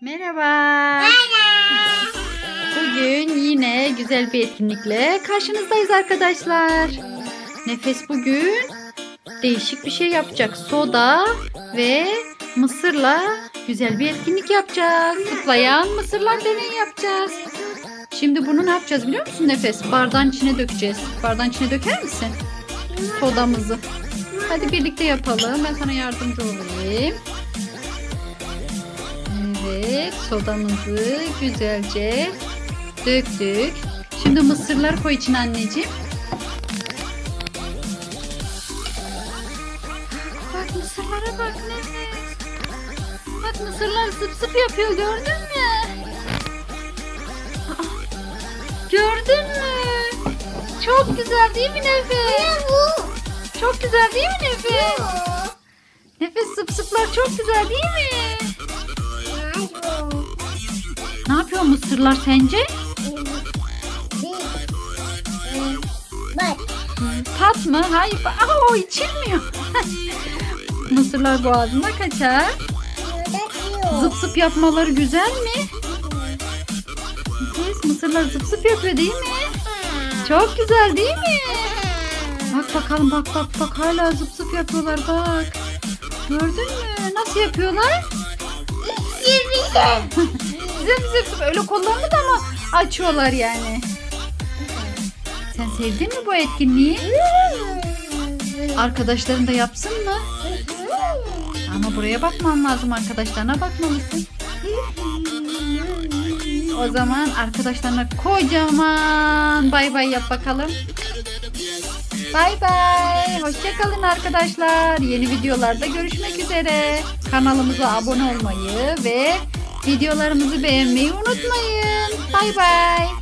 Merhaba. Bugün yine güzel bir etkinlikle karşınızdayız arkadaşlar. Nefes bugün değişik bir şey yapacak. Soda ve mısırla güzel bir etkinlik yapacağız. Zıplayan mısırlar deneyi yapacağız. Şimdi bunu ne yapacağız biliyor musun Nefes? Bardağın içine dökeceğiz. Bardağın içine döker misin? Sodamızı. Hadi birlikte yapalım. Ben sana yardımcı olayım. Sodamızı güzelce döktük. Şimdi mısırlar koy içine anneciğim. Bak mısırlara bak Nefes. Bak mısırlar zıp zıp yapıyor gördün mü? Aa, Gördün mü? Çok güzel değil mi Nefes? Çok güzel değil mi Nefes? Nefes zıp zıplar çok güzel değil mi? Yapıyor mısırlar sence? Tat mı? Hayır. Aa, o içilmiyor. mısırlar boğazına kaçar. Zıp zıp yapmaları güzel mi? Mısırlar zıp zıp yapıyor değil mi? Çok güzel değil mi? Bak bakalım bak bak bak hala zıp zıp yapıyorlar bak. Gördün mü? Nasıl yapıyorlar? zıp öyle kollarını da mı açıyorlar yani? Sen sevdin mi bu etkinliği? Arkadaşların da yapsın mı? Ama buraya bakman lazım arkadaşlarına bakmalısın. O zaman arkadaşlarına kocaman bay bay yap bakalım. Bay bay. Hoşçakalın arkadaşlar. Yeni videolarda görüşmek üzere. Kanalımıza abone olmayı ve videolarımızı beğenmeyi unutmayın. Bay bay.